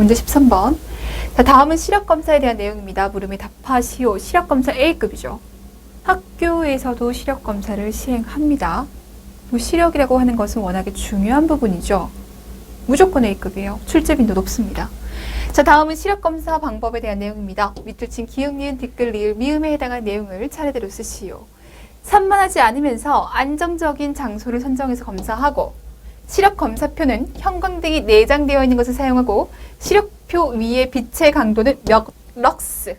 문제 13번. 자, 다음은 시력검사에 대한 내용입니다. 물음에 답하시오. 시력검사 A급이죠. 학교에서도 시력검사를 시행합니다. 뭐 시력이라고 하는 것은 워낙에 중요한 부분이죠. 무조건 A급이에요. 출제 빈도 높습니다. 자, 다음은 시력검사 방법에 대한 내용입니다. 밑줄 친 기역, 니은, 댓글, 리을, 미음에 해당한 내용을 차례대로 쓰시오. 산만하지 않으면서 안정적인 장소를 선정해서 검사하고 시력 검사표는 형광등이 내장되어 있는 것을 사용하고 시력표 위의 빛의 강도는 몇 럭스?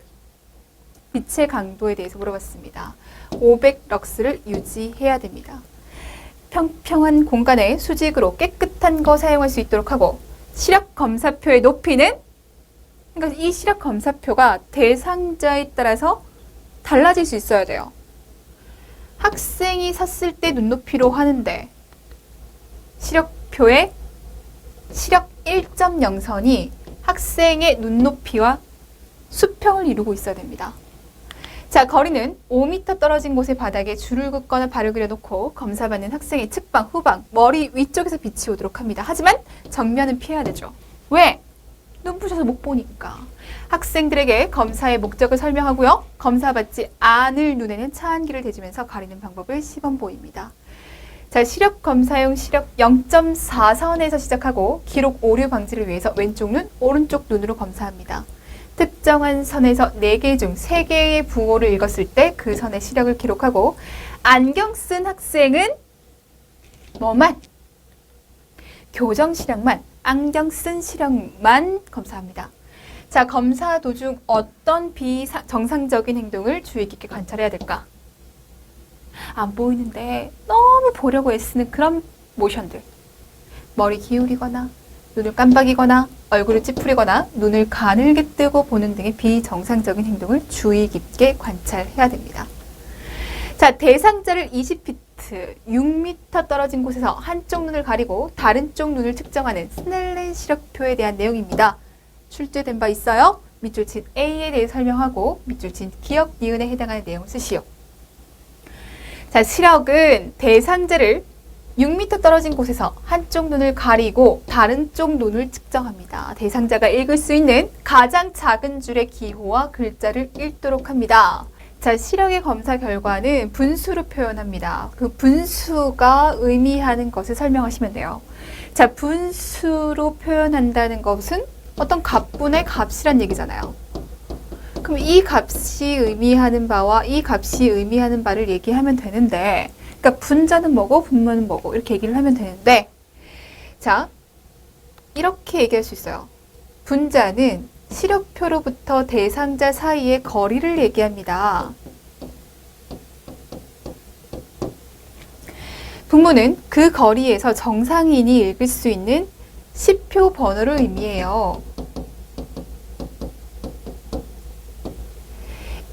빛의 강도에 대해서 물어봤습니다. 500 럭스를 유지해야 됩니다. 평평한 공간에 수직으로 깨끗한 거 사용할 수 있도록 하고 시력 검사표의 높이는 그러니까 이 시력 검사표가 대상자에 따라서 달라질 수 있어야 돼요. 학생이 샀을 때 눈높이로 하는데 시력표에 시력 1.0선이 학생의 눈높이와 수평을 이루고 있어야 됩니다. 자, 거리는 5m 떨어진 곳의 바닥에 줄을 긋거나 발을 그려놓고 검사받는 학생의 측방, 후방, 머리 위쪽에서 빛이 오도록 합니다. 하지만 정면은 피해야 되죠. 왜? 눈부셔서 못 보니까. 학생들에게 검사의 목적을 설명하고요. 검사받지 않을 눈에는 차안기를 대주면서 가리는 방법을 시범 보입니다. 자, 시력 검사용 시력 0.4선에서 시작하고 기록 오류 방지를 위해서 왼쪽 눈, 오른쪽 눈으로 검사합니다. 특정한 선에서 4개 중 3개의 부호를 읽었을 때 그 선의 시력을 기록하고 안경 쓴 학생은 뭐만? 교정 시력만, 안경 쓴 시력만 검사합니다. 자, 검사 도중 어떤 비정상적인 행동을 주의 깊게 관찰해야 될까? 안 보이는데 너무 보려고 애쓰는 그런 모션들. 머리 기울이거나, 눈을 깜박이거나, 얼굴을 찌푸리거나, 눈을 가늘게 뜨고 보는 등의 비정상적인 행동을 주의 깊게 관찰해야 됩니다. 자, 대상자를 20피트, 6m 떨어진 곳에서 한쪽 눈을 가리고 다른 쪽 눈을 측정하는 스넬렌 시력표에 대한 내용입니다. 출제된 바 있어요? 밑줄 친 A에 대해 설명하고 밑줄 친 기억, 니은에 해당하는 내용 쓰시오. 자, 시력은 대상자를 6m 떨어진 곳에서 한쪽 눈을 가리고 다른 쪽 눈을 측정합니다. 대상자가 읽을 수 있는 가장 작은 줄의 기호와 글자를 읽도록 합니다. 자, 시력의 검사 결과는 분수로 표현합니다. 그 분수가 의미하는 것을 설명하시면 돼요. 자, 분수로 표현한다는 것은 어떤 값분의 값이란 얘기잖아요. 그럼 이 값이 의미하는 바와 이 값이 의미하는 바를 얘기하면 되는데, 그러니까 분자는 뭐고 분모는 뭐고 이렇게 얘기를 하면 되는데, 자, 이렇게 얘기할 수 있어요. 분자는 시력표로부터 대상자 사이의 거리를 얘기합니다. 분모는 그 거리에서 정상인이 읽을 수 있는 시표 번호를 의미해요.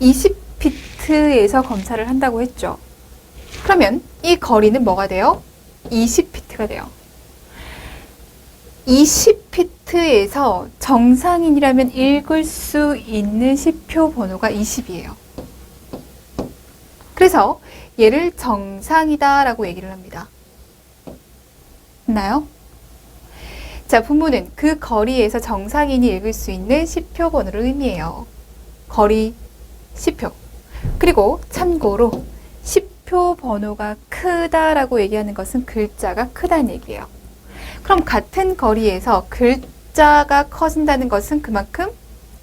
20피트에서 검사를 한다고 했죠. 그러면 이 거리는 뭐가 돼요? 20피트가 돼요. 20피트에서 정상인이라면 읽을 수 있는 시표 번호가 20이에요. 그래서 얘를 정상이다라고 얘기를 합니다. 있나요? 자, 분모는 그 거리에서 정상인이 읽을 수 있는 시표 번호를 의미해요. 거리, 시표. 그리고 참고로 시표 번호가 크다라고 얘기하는 것은 글자가 크다는 얘기예요. 그럼 같은 거리에서 글자가 커진다는 것은 그만큼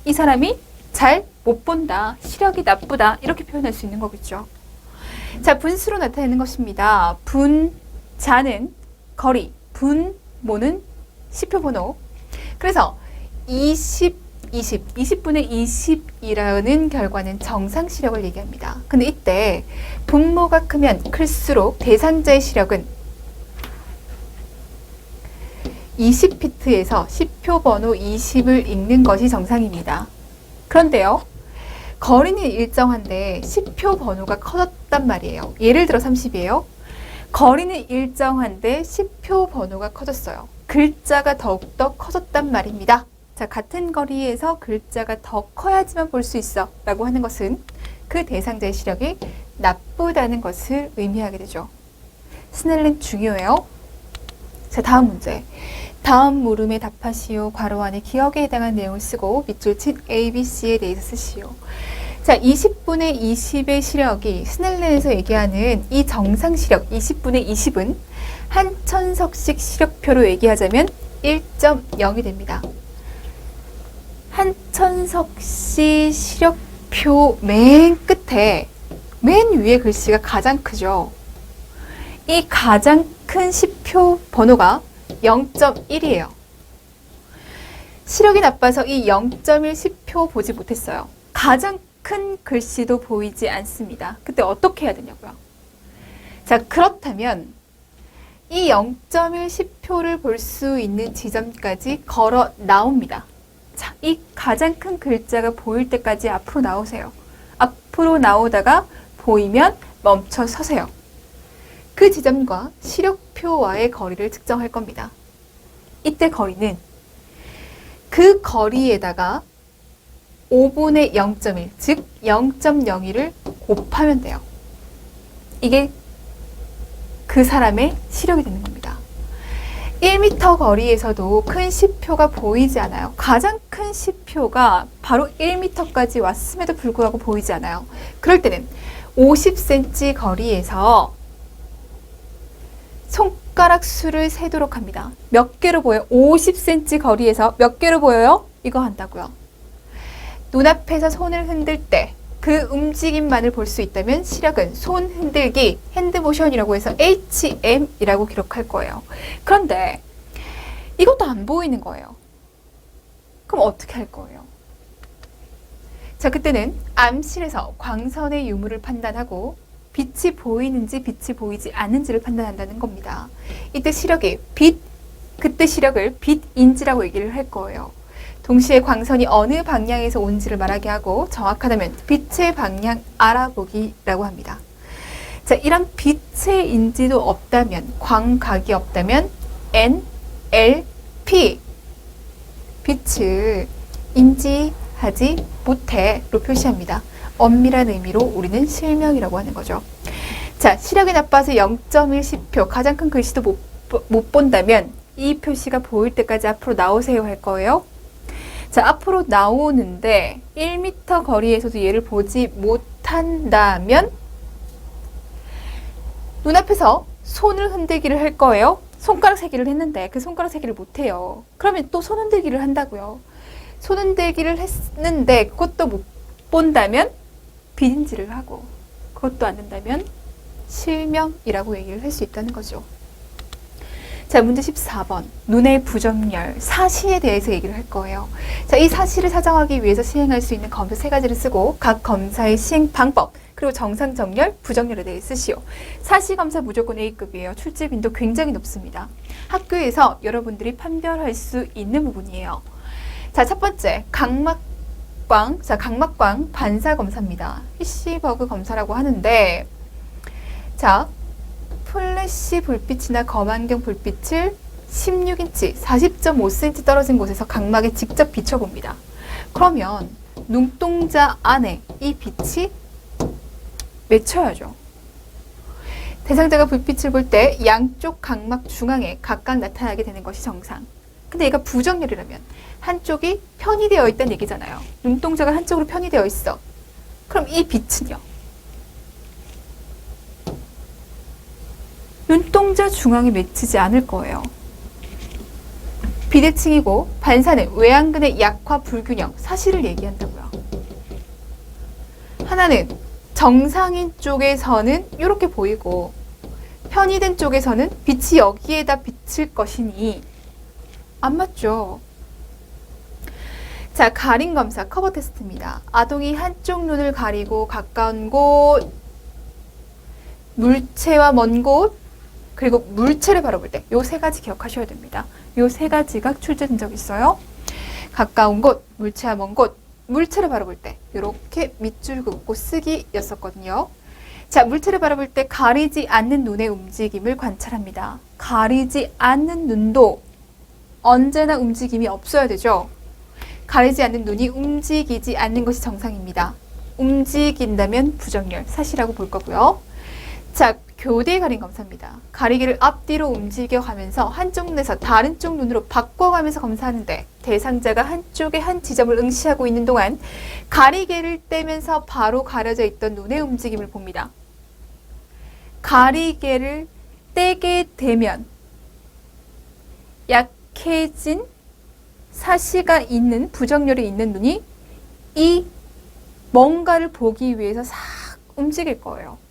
이 사람이 잘 못 본다, 시력이 나쁘다 이렇게 표현할 수 있는 거겠죠. 자, 분수로 나타내는 것입니다. 분자는 거리, 분모는 시표 번호. 그래서 20, 20, 20분의 20이라는 결과는 정상 시력을 얘기합니다. 근데 이때 분모가 크면 클수록 대상자의 시력은 20피트에서 시표 번호 20을 읽는 것이 정상입니다. 그런데요. 거리는 일정한데 시표 번호가 커졌단 말이에요. 예를 들어 30이에요. 거리는 일정한데 시표 번호가 커졌어요. 글자가 더욱더 커졌단 말입니다. 자, 같은 거리에서 글자가 더 커야지만 볼 수 있어 라고 하는 것은 그 대상자의 시력이 나쁘다는 것을 의미하게 되죠. 스넬린 중요해요. 자, 다음 문제. 다음 물음에 답하시오. 괄호 안에 기억에 해당한 내용을 쓰고 밑줄 친 A, B, C에 대해서 쓰시오. 자, 20분의 20의 시력이 스넬렌에서 얘기하는 이 정상 시력 20분의 20은 한 천석씩 시력표로 얘기하자면 1.0이 됩니다. 한 천석씩 시력표 맨 끝에 맨 위에 글씨가 가장 크죠. 이 가장 큰 시표 번호가 0.1이에요. 시력이 나빠서 이 0.1 시표 보지 못했어요. 가장 큰 글씨도 보이지 않습니다. 그때 어떻게 해야 되냐고요? 자, 그렇다면 이 0.1 시표를 볼 수 있는 지점까지 걸어 나옵니다. 자, 이 가장 큰 글자가 보일 때까지 앞으로 나오세요. 앞으로 나오다가 보이면 멈춰 서세요. 그 지점과 시력표와의 거리를 측정할 겁니다. 이때 거리는 그 거리에다가 5분의 0.1, 즉 0.01을 곱하면 돼요. 이게 그 사람의 시력이 되는 겁니다. 1m 거리에서도 큰 시표가 보이지 않아요. 가장 큰 시표가 바로 1m까지 왔음에도 불구하고 보이지 않아요. 그럴 때는 50cm 거리에서 손가락 수를 세도록 합니다. 몇 개로 보여요? 50cm 거리에서 몇 개로 보여요? 이거 한다고요. 눈앞에서 손을 흔들 때 그 움직임만을 볼 수 있다면 시력은 손 흔들기, 핸드모션이라고 해서 HM이라고 기록할 거예요. 그런데 이것도 안 보이는 거예요. 그럼 어떻게 할 거예요? 자, 그때는 암실에서 광선의 유무를 판단하고 빛이 보이는지 빛이 보이지 않는지를 판단한다는 겁니다. 이때 시력이 빛, 그때 시력을 빛인지라고 얘기를 할 거예요. 동시에 광선이 어느 방향에서 온지를 말하게 하고 정확하다면 빛의 방향 알아보기라고 합니다. 자, 이런 빛의 인지도 없다면, 광각이 없다면 N, L, P 빛을 인지하지 못해로 표시합니다. 엄밀한 의미로 우리는 실명이라고 하는 거죠. 자, 시력이 나빠서 0.1시표 가장 큰 글씨도 못, 보- 못 본다면 이 표시가 보일 때까지 앞으로 나오세요 할 거예요. 자, 앞으로 나오는데 1m 거리에서도 얘를 보지 못한다면 눈앞에서 손을 흔들기를 할 거예요. 손가락 세기를 했는데 그 손가락 세기를 못 해요. 그러면 또 손 흔들기를 한다고요. 손 흔들기를 했는데 그것도 못 본다면 비린지를 하고 그것도 안 된다면 실명이라고 얘기를 할 수 있다는 거죠. 자, 문제 14번. 눈의 부정열, 사시에 대해서 얘기를 할 거예요. 자, 이 사시를 사정하기 위해서 시행할 수 있는 검사 세 가지를 쓰고 각 검사의 시행 방법, 그리고 정상 정렬, 부정렬에 대해 쓰시오. 사시 검사 무조건 A급이에요. 출제 빈도 굉장히 높습니다. 학교에서 여러분들이 판별할 수 있는 부분이에요. 자, 첫 번째, 각막 광. 자, 각막광 반사 검사입니다. 피시버그 검사라고 하는데, 자, 플래시 불빛이나 검안경 불빛을 16인치, 40.5cm 떨어진 곳에서 각막에 직접 비춰봅니다. 그러면 눈동자 안에 이 빛이 맺혀야죠. 대상자가 불빛을 볼 때 양쪽 각막 중앙에 각각 나타나게 되는 것이 정상. 근데 얘가 부정렬이라면 한쪽이 편의되어 있다는 얘기잖아요. 눈동자가 한쪽으로 편의되어 있어. 그럼 이 빛은요? 눈동자 중앙에 맺히지 않을 거예요. 비대칭이고 반사는 외안근의 약화 불균형, 사실을 얘기한다고요. 하나는 정상인 쪽에서는 이렇게 보이고 편의된 쪽에서는 빛이 여기에다 비칠 것이니 안 맞죠? 자, 가림 검사 커버 테스트입니다. 아동이 한쪽 눈을 가리고 가까운 곳, 물체와 먼 곳, 그리고 물체를 바라볼 때 요 세 가지 기억하셔야 됩니다. 요 세 가지가 출제된 적 있어요. 가까운 곳, 물체와 먼 곳, 물체를 바라볼 때 이렇게 밑줄 긋고 쓰기였었거든요. 자, 물체를 바라볼 때 가리지 않는 눈의 움직임을 관찰합니다. 가리지 않는 눈도 언제나 움직임이 없어야 되죠. 가리지 않는 눈이 움직이지 않는 것이 정상입니다. 움직인다면 부정렬, 사실이라고 볼 거고요. 자, 교대 가림 검사입니다. 가리개를 앞뒤로 움직여 가면서 한쪽 눈에서 다른 쪽 눈으로 바꿔가면서 검사하는데 대상자가 한쪽에 한 지점을 응시하고 있는 동안 가리개를 떼면서 바로 가려져 있던 눈의 움직임을 봅니다. 가리개를 떼게 되면 약해진 사시가 있는 부정렬이 있는 눈이 이 뭔가를 보기 위해서 싹 움직일 거예요.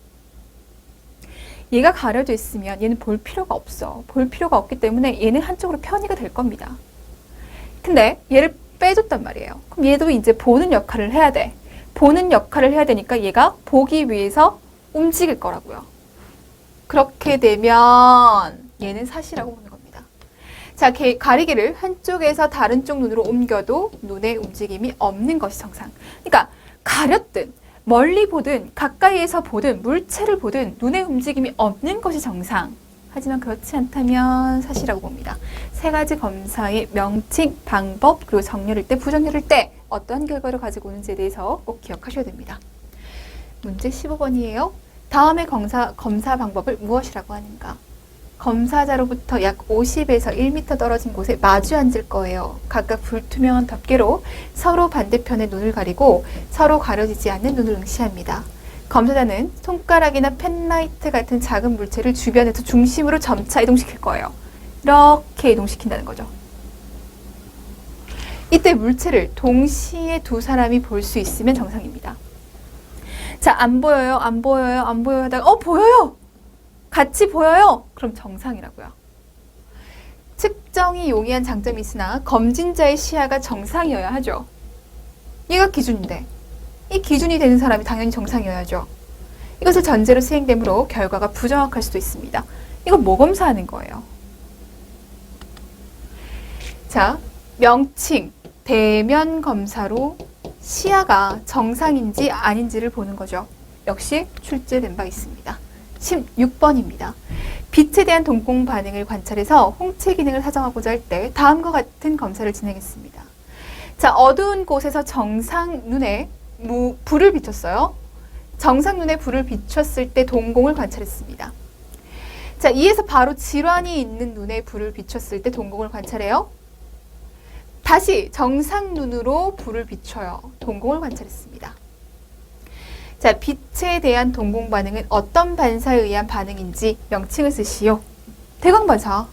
얘가 가려져 있으면 얘는 볼 필요가 없어. 볼 필요가 없기 때문에 얘는 한쪽으로 편의가 될 겁니다. 근데 얘를 빼줬단 말이에요. 그럼 얘도 이제 보는 역할을 해야 돼. 보는 역할을 해야 되니까 얘가 보기 위해서 움직일 거라고요. 그렇게 되면 얘는 사시라고 보는 겁니다. 자, 개- 가리개를 한쪽에서 다른 쪽 눈으로 옮겨도 눈의 움직임이 없는 것이 정상. 그러니까 가렸든 멀리 보든 가까이에서 보든 물체를 보든 눈의 움직임이 없는 것이 정상. 하지만 그렇지 않다면 사실이라고 봅니다. 세 가지 검사의 명칭, 방법, 그리고 정렬일 때, 부정렬일 때 어떠한 결과를 가지고 오는지에 대해서 꼭 기억하셔야 됩니다. 문제 15번이에요. 다음의 검사, 검사 방법을 무엇이라고 하는가? 검사자로부터 약 50에서 1m 떨어진 곳에 마주 앉을 거예요. 각각 불투명한 덮개로 서로 반대편의 눈을 가리고 서로 가려지지 않는 눈을 응시합니다. 검사자는 손가락이나 펜라이트 같은 작은 물체를 주변에서 중심으로 점차 이동시킬 거예요. 이렇게 이동시킨다는 거죠. 이때 물체를 동시에 두 사람이 볼 수 있으면 정상입니다. 자, 안 보여요, 안 보여요, 안 보여요 하다가, 어, 보여요! 같이 보여요! 그럼 정상이라고요. 측정이 용이한 장점이 있으나 검진자의 시야가 정상이어야 하죠. 얘가 기준인데, 이 기준이 되는 사람이 당연히 정상이어야죠. 이것을 전제로 수행되므로 결과가 부정확할 수도 있습니다. 이거 뭐 검사하는 거예요? 자, 명칭, 대면 검사로 시야가 정상인지 아닌지를 보는 거죠. 역시 출제된 바 있습니다. 16번입니다. 빛에 대한 동공 반응을 관찰해서 홍채 기능을 사정하고자 할 때 다음과 같은 검사를 진행했습니다. 자, 어두운 곳에서 정상 눈에 무, 불을 비췄어요. 정상 눈에 불을 비췄을 때 동공을 관찰했습니다. 자, 이에서 바로 질환이 있는 눈에 불을 비췄을 때 동공을 관찰해요. 다시 정상 눈으로 불을 비춰요. 동공을 관찰했습니다. 자, 빛에 대한 동공 반응은 어떤 반사에 의한 반응인지 명칭을 쓰시오. 대광 반사.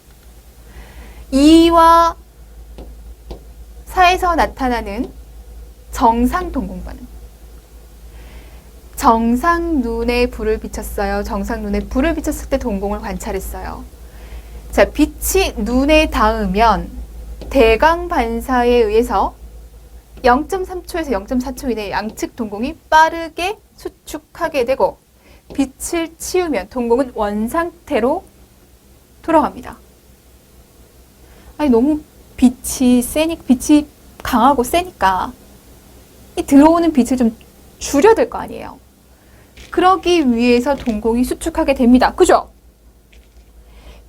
이와 사에서 나타나는 정상 동공 반응. 정상 눈에 불을 비쳤어요. 정상 눈에 불을 비쳤을 때 동공을 관찰했어요. 자, 빛이 눈에 닿으면 대광 반사에 의해서 0.3초에서 0.4초 이내에 양측 동공이 빠르게 수축하게 되고 빛을 치우면 동공은 원상태로 돌아갑니다. 아니 너무 빛이 세니 빛이 강하고 세니까 이 들어오는 빛을 좀 줄여야 될 거 아니에요. 그러기 위해서 동공이 수축하게 됩니다. 그죠?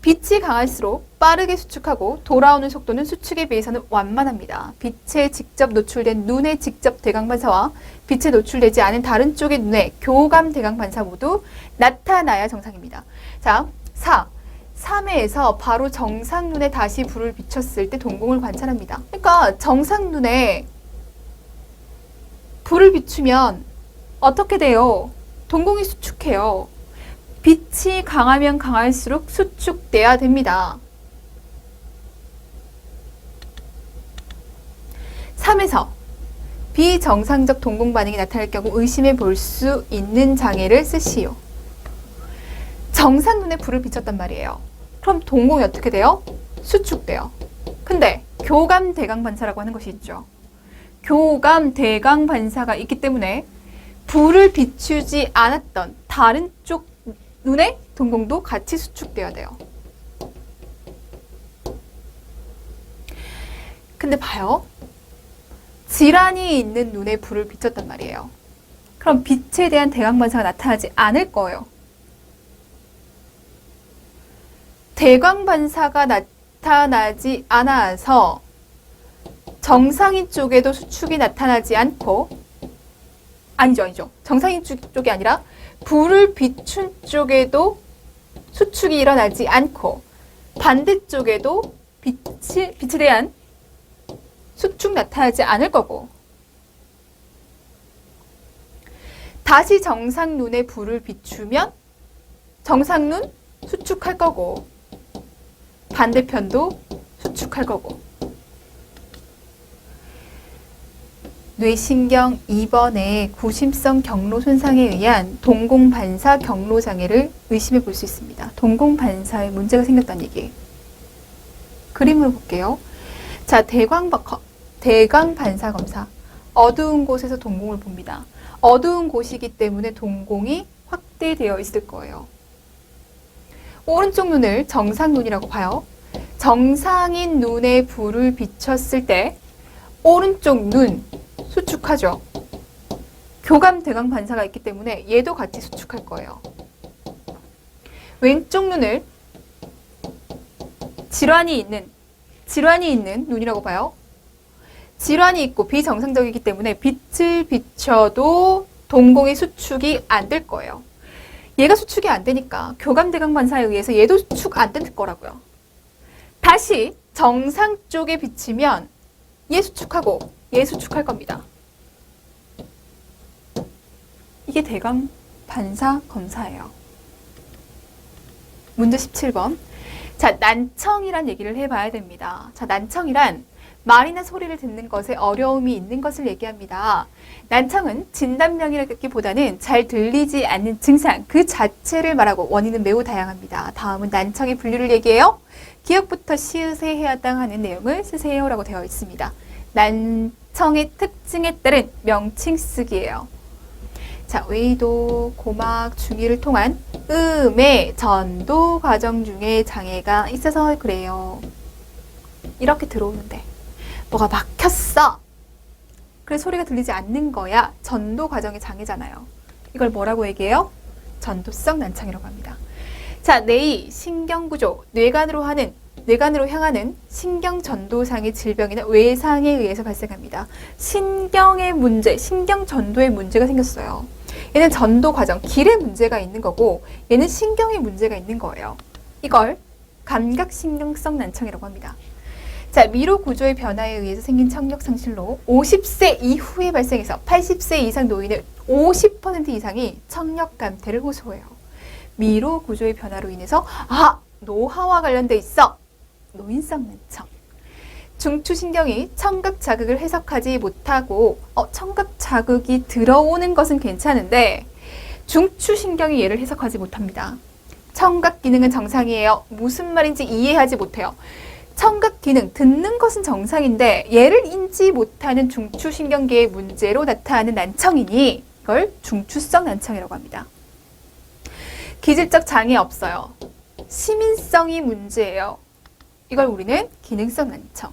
빛이 강할수록 빠르게 수축하고 돌아오는 속도는 수축에 비해서는 완만합니다. 빛에 직접 노출된 눈의 직접 대강 반사와 빛에 노출되지 않은 다른 쪽의 눈의 교감 대강 반사 모두 나타나야 정상입니다. 자, 4. 3회에서 바로 정상 눈에 다시 불을 비췄을 때 동공을 관찰합니다. 그러니까 정상 눈에 불을 비추면 어떻게 돼요? 동공이 수축해요. 빛이 강하면 강할수록 수축돼야 됩니다. 3에서 비정상적 동공 반응이 나타날 경우 의심해 볼 수 있는 장애를 쓰시오. 정상 눈에 불을 비췄단 말이에요. 그럼 동공이 어떻게 돼요? 수축돼요. 근데 교감 대강 반사라고 하는 것이 있죠. 교감 대강 반사가 있기 때문에 불을 비추지 않았던 다른 쪽 눈의 동공도 같이 수축돼야 돼요. 근데 봐요. 질환이 있는 눈에 불을 비췄단 말이에요. 그럼 빛에 대한 대강 반사가 나타나지 않을 거예요. 대광 반사가 나타나지 않아서 정상인 쪽에도 수축이 나타나지 않고 아니죠, 아니죠. 정상인 쪽- 쪽이 아니라 불을 비춘 쪽에도 수축이 일어나지 않고 반대쪽에도 빛이, 빛에 대한 수축 나타나지 않을 거고 다시 정상 눈에 불을 비추면 정상 눈 수축할 거고 반대편도 수축할 거고 뇌신경 2번의 구심성 경로 손상에 의한 동공반사 경로 장애를 의심해 볼 수 있습니다. 동공반사에 문제가 생겼다는 얘기예요. 그림을 볼게요. 자, 대광, 대광 반사 검사. 어두운 곳에서 동공을 봅니다. 어두운 곳이기 때문에 동공이 확대되어 있을 거예요. 오른쪽 눈을 정상 눈이라고 봐요. 정상인 눈에 불을 비췄을 때 오른쪽 눈 수축하죠. 교감 대강 반사가 있기 때문에 얘도 같이 수축할 거예요. 왼쪽 눈을 질환이 있는 질환이 있는 눈이라고 봐요. 질환이 있고 비정상적이기 때문에 빛을 비춰도 동공의 수축이 안 될 거예요. 얘가 수축이 안 되니까 교감대강 반사에 의해서 얘도 수축 안 될 거라고요. 다시 정상 쪽에 비치면 얘 수축하고 얘 수축할 겁니다. 이게 대강 반사 검사예요. 문제 17번. 자, 난청이란 얘기를 해봐야 됩니다. 자, 난청이란 말이나 소리를 듣는 것에 어려움이 있는 것을 얘기합니다. 난청은 진단명이라기보다는 잘 들리지 않는 증상 그 자체를 말하고 원인은 매우 다양합니다. 다음은 난청의 분류를 얘기해요. 기억부터 시읒에 해야 하는 내용을 쓰세요라고 되어 있습니다. 난 청의 특징에 따른 명칭 쓰기예요. 자, 외도, 고막, 중이를 통한 음의 전도 과정 중에 장애가 있어서 그래요. 이렇게 들어오는데 뭐가 막혔어. 그래 소리가 들리지 않는 거야. 전도 과정의 장애잖아요. 이걸 뭐라고 얘기해요? 전도성 난청이라고 합니다. 자, 뇌의 신경구조, 뇌관으로 하는 뇌관으로 향하는 신경 전도상의 질병이나 외상에 의해서 발생합니다. 신경의 문제, 신경 전도의 문제가 생겼어요. 얘는 전도 과정, 길에 문제가 있는 거고 얘는 신경에 문제가 있는 거예요. 이걸 감각신경성 난청이라고 합니다. 자, 미로 구조의 변화에 의해서 생긴 청력 상실로 50세 이후에 발생해서 80세 이상 노인의 50% 이상이 청력 감퇴를 호소해요. 미로 구조의 변화로 인해서 아, 노화와 관련돼 있어. 노인성 난청. 중추신경이 청각 자극을 해석하지 못하고 어, 청각 자극이 들어오는 것은 괜찮은데 중추신경이 얘를 해석하지 못합니다. 청각 기능은 정상이에요. 무슨 말인지 이해하지 못해요. 청각 기능, 듣는 것은 정상인데 얘를 인지 못하는 중추신경계의 문제로 나타나는 난청이니 이걸 중추성 난청이라고 합니다. 기질적 장애 없어요. 시민성이 문제예요. 이걸 우리는 기능성 난청.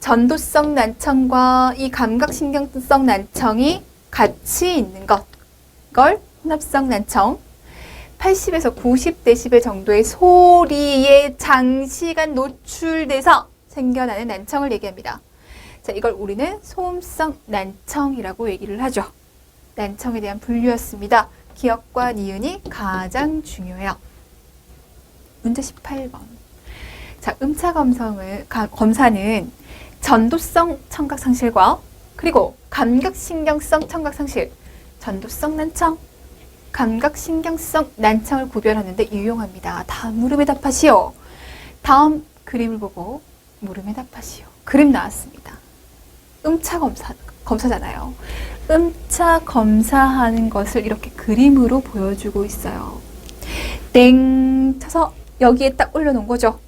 전도성 난청과 이 감각신경성 난청이 같이 있는 것. 이걸 혼합성 난청. 80에서 90데시벨 정도의 소리에 장시간 노출돼서 생겨나는 난청을 얘기합니다. 자, 이걸 우리는 소음성 난청이라고 얘기를 하죠. 난청에 대한 분류였습니다. 기억과 니은이 가장 중요해요. 문제 18번. 자, 음차 검성을, 가, 검사는 전도성 청각 상실과 그리고 감각신경성 청각 상실, 전도성 난청, 감각신경성 난청을 구별하는데 유용합니다. 다음 물음에 답하시오. 다음 그림을 보고 물음에 답하시오. 그림 나왔습니다. 음차 검사, 검사잖아요. 음차 검사하는 것을 이렇게 그림으로 보여주고 있어요. 땡 쳐서 여기에 딱 올려놓은 거죠.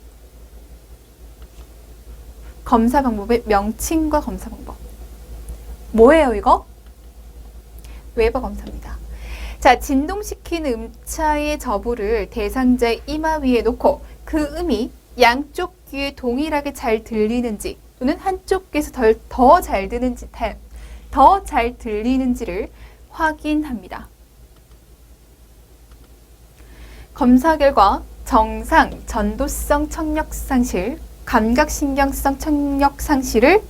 검사 방법의 명칭과 검사 방법. 뭐예요, 이거? 웨버 검사입니다. 자, 진동시킨 음차의 저부를 대상자의 이마 위에 놓고 그 음이 양쪽 귀에 동일하게 잘 들리는지 또는 한쪽 귀에서 더잘 듣는지 더 잘 들리는지를 확인합니다. 검사 결과 정상 전도성 청력 상실, 감각신경성 청력 상실을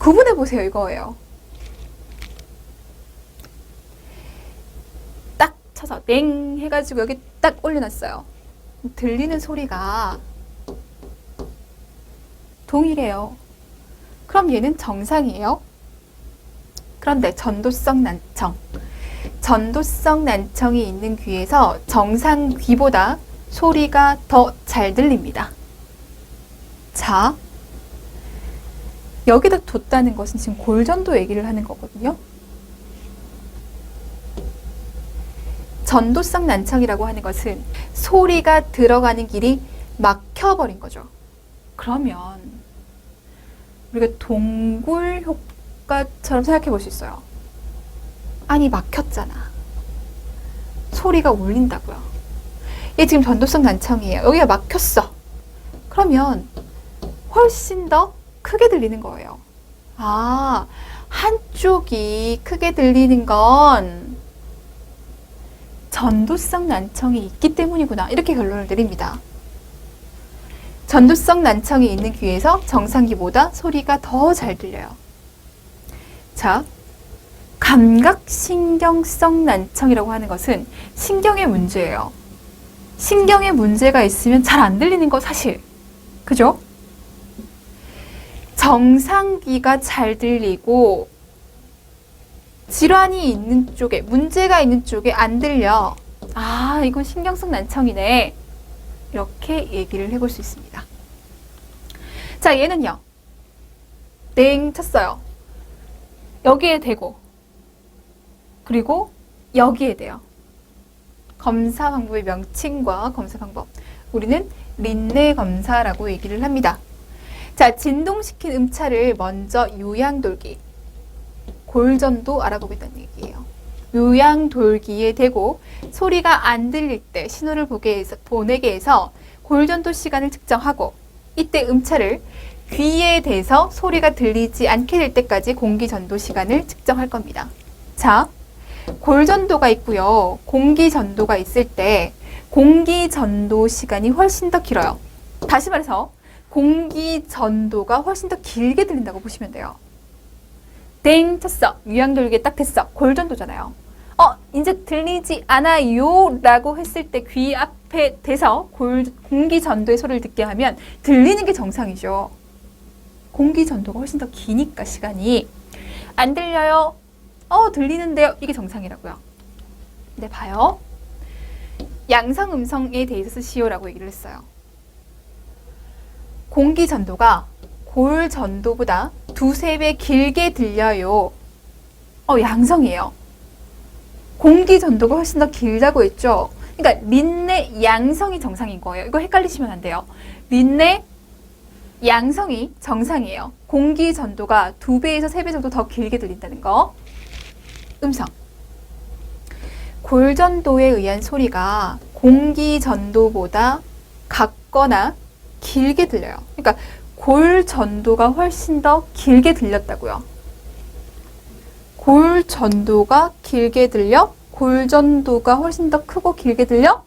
구분해 보세요 이거예요. 쳐서 땡 해가지고 여기 딱 올려놨어요. 들리는 소리가 동일해요. 그럼 얘는 정상이에요. 그런데 전도성 난청. 전도성 난청이 있는 귀에서 정상 귀보다 소리가 더 잘 들립니다. 자, 여기다 뒀다는 것은 지금 골전도 얘기를 하는 거거든요. 전도성 난청이라고 하는 것은 소리가 들어가는 길이 막혀버린 거죠. 그러면 우리가 동굴 효과처럼 생각해 볼 수 있어요. 아니, 막혔잖아. 소리가 울린다고요. 얘 지금 전도성 난청이에요. 여기가 막혔어. 그러면 훨씬 더 크게 들리는 거예요. 아, 한쪽이 크게 들리는 건 전도성 난청이 있기 때문이구나. 이렇게 결론을 내립니다. 전도성 난청이 있는 귀에서 정상귀보다 소리가 더 잘 들려요. 자, 감각신경성 난청이라고 하는 것은 신경의 문제예요. 신경에 문제가 있으면 잘 안 들리는 거 사실. 그죠? 정상귀가 잘 들리고 질환이 있는 쪽에 문제가 있는 쪽에 안 들려. 아, 이건 신경성 난청이네. 이렇게 얘기를 해볼 수 있습니다. 자, 얘는요. 땡 쳤어요. 여기에 대고 그리고 여기에 대요. 검사 방법의 명칭과 검사 방법. 우리는 린네 검사라고 얘기를 합니다. 자, 진동시킨 음차를 먼저 요양돌기, 골전도 알아보겠다는 얘기예요. 요양돌기에 대고 소리가 안 들릴 때 신호를 보게 해서, 보내게 해서 골전도 시간을 측정하고 이때 음차를 귀에 대서 소리가 들리지 않게 될 때까지 공기 전도 시간을 측정할 겁니다. 자, 골전도가 있고요. 공기전도가 있을 때 공기전도 시간이 훨씬 더 길어요. 다시 말해서 공기전도가 훨씬 더 길게 들린다고 보시면 돼요. 땡 쳤어. 유양돌기에 딱 됐어. 골전도잖아요. 어, 이제 들리지 않아요. 라고 했을 때 귀 앞에 대서 골, 공기 전도의 소리를 듣게 하면 들리는 게 정상이죠. 공기 전도가 훨씬 더 기니까 시간이. 안 들려요. 어, 들리는데요. 이게 정상이라고요. 근데 봐요. 양성 음성에 대해서 쓰시오라고 얘기를 했어요. 공기 전도가 골 전도보다 두세 배 길게 들려요. 어, 양성이에요. 공기 전도가 훨씬 더 길다고 했죠. 그러니까 린네 양성이 정상인 거예요. 이거 헷갈리시면 안 돼요. 린네 양성이 정상이에요. 공기 전도가 두 배에서 세 배 정도 더 길게 들린다는 거. 음성. 골전도에 의한 소리가 공기 전도보다 같거나 길게 들려요. 그러니까 골전도가 훨씬 더 길게 들렸다고요. 골전도가 길게 들려? 골전도가 훨씬 더 크고 길게 들려?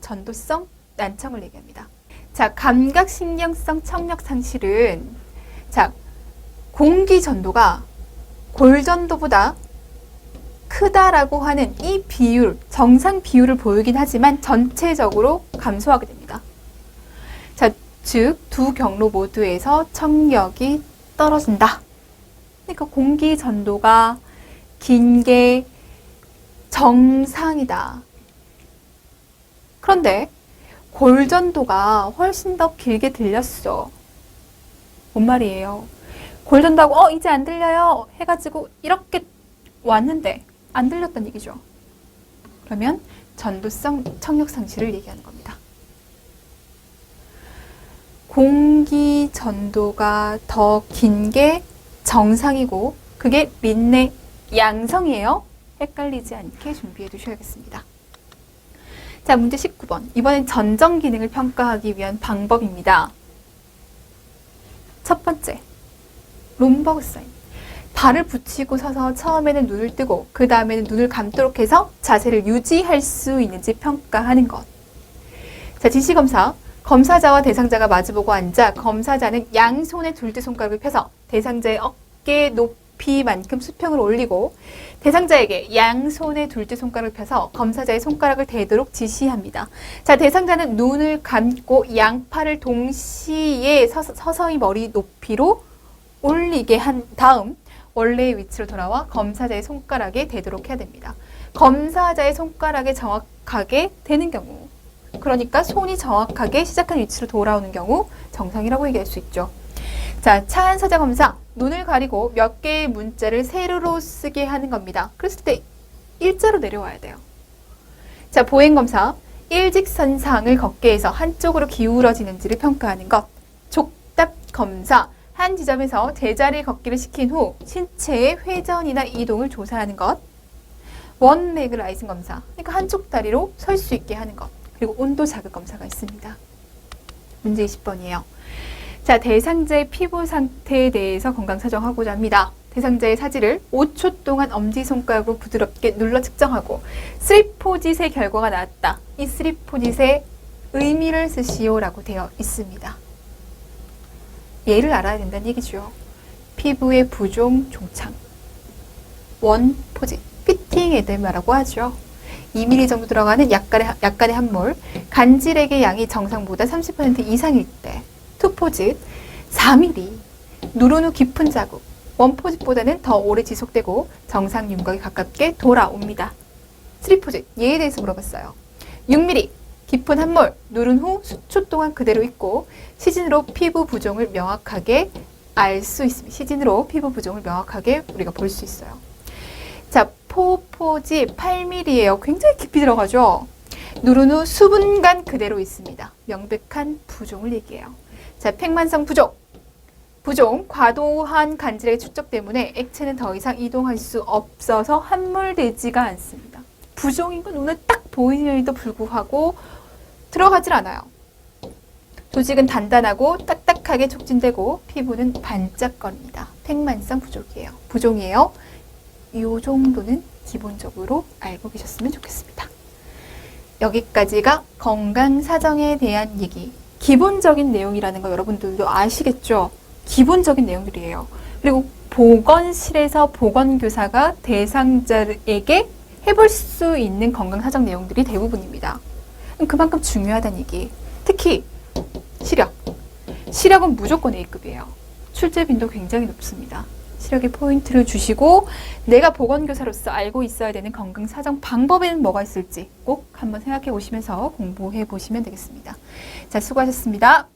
전도성 난청을 얘기합니다. 자, 감각신경성 청력 상실은 자, 공기 전도가 골전도보다 크다라고 하는 이 비율, 정상 비율을 보이긴 하지만 전체적으로 감소하게 됩니다. 자, 즉, 두 경로 모두에서 청력이 떨어진다. 그러니까 공기 전도가 긴 게 정상이다. 그런데 골전도가 훨씬 더 길게 들렸어. 뭔 말이에요? 골전도하고, 어, 이제 안 들려요. 해가지고 이렇게 왔는데, 안 들렸다는 얘기죠. 그러면 전도성 청력 상실을 얘기하는 겁니다. 공기 전도가 더 긴 게 정상이고 그게 린네 양성이에요. 헷갈리지 않게 준비해 두셔야겠습니다. 자, 문제 19번. 이번엔 전정 기능을 평가하기 위한 방법입니다. 첫 번째, 롬버그 사인. 발을 붙이고 서서 처음에는 눈을 뜨고 그 다음에는 눈을 감도록 해서 자세를 유지할 수 있는지 평가하는 것. 자, 지시 검사. 검사자와 대상자가 마주보고 앉아 검사자는 양손의 둘째 손가락을 펴서 대상자의 어깨 높이 높이만큼 수평을 올리고 대상자에게 양손의 둘째 손가락을 펴서 검사자의 손가락을 대도록 지시합니다. 자, 대상자는 눈을 감고 양팔을 동시에 서서, 서서히 머리 높이로 올리게 한 다음 원래의 위치로 돌아와 검사자의 손가락에 대도록 해야 됩니다. 검사자의 손가락에 정확하게 되는 경우 그러니까 손이 정확하게 시작한 위치로 돌아오는 경우 정상이라고 얘기할 수 있죠. 자, 차한 사자 검사 눈을 가리고 몇 개의 문자를 세로로 쓰게 하는 겁니다. 그랬을 때 일자로 내려와야 돼요. 자, 보행 검사 일직선상을 걷게 해서 한쪽으로 기울어지는지를 평가하는 것. 족답 검사 한 지점에서 제자리 걷기를 시킨 후 신체의 회전이나 이동을 조사하는 것. 원레그 라이징 검사 그러니까 한쪽 다리로 설 수 있게 하는 것. 그리고 온도 자극 검사가 있습니다. 문제 20번이에요. 자, 대상자의 피부 상태에 대해서 건강 사정하고자 합니다. 대상자의 사지를 5초 동안 엄지손가락으로 부드럽게 눌러 측정하고 쓰리포짓의 결과가 나왔다. 이 쓰리포짓의 의미를 쓰시오라고 되어 있습니다. 얘를 알아야 된다는 얘기죠. 피부의 부종, 종창, 원 포짓, 피팅 에데마라고 하죠. 2mm 정도 들어가는 약간의, 약간의 함몰, 간질액의 양이 정상보다 30% 이상일 때, 투 포짓, 4mm, 누른 후 깊은 자국, 원 포짓보다는 더 오래 지속되고 정상 윤곽에 가깝게 돌아옵니다. 3포짓, 얘에 대해서 물어봤어요. 6mm, 깊은 함몰, 누른 후 수초 동안 그대로 있고 시진으로 피부 부종을 명확하게 알 수 있습니다. 시진으로 피부 부종을 명확하게 우리가 볼 수 있어요. 자, 포포지 8mm예요. 굉장히 깊이 들어가죠. 누른 후 수분간 그대로 있습니다. 명백한 부종을 얘기해요. 자, 팽만성 부종. 부종, 과도한 간질의 축적 때문에 액체는 더 이상 이동할 수 없어서 함몰되지가 않습니다. 부종인 건 눈에 딱 보이는에도 불구하고 들어가질 않아요. 조직은 단단하고 딱딱하게 촉진되고 피부는 반짝거립니다. 팽만성 부족이에요. 부종이에요. 이 정도는 기본적으로 알고 계셨으면 좋겠습니다. 여기까지가 건강 사정에 대한 얘기. 기본적인 내용이라는 거 여러분들도 아시겠죠? 기본적인 내용들이에요. 그리고 보건실에서 보건교사가 대상자에게 해볼 수 있는 건강 사정 내용들이 대부분입니다. 그만큼 중요하다는 얘기. 특히 시력. 시력은 무조건 A급이에요. 출제 빈도 굉장히 높습니다. 시력에 포인트를 주시고 내가 보건교사로서 알고 있어야 되는 건강 사정 방법에는 뭐가 있을지 꼭 한번 생각해 보시면서 공부해 보시면 되겠습니다. 자, 수고하셨습니다.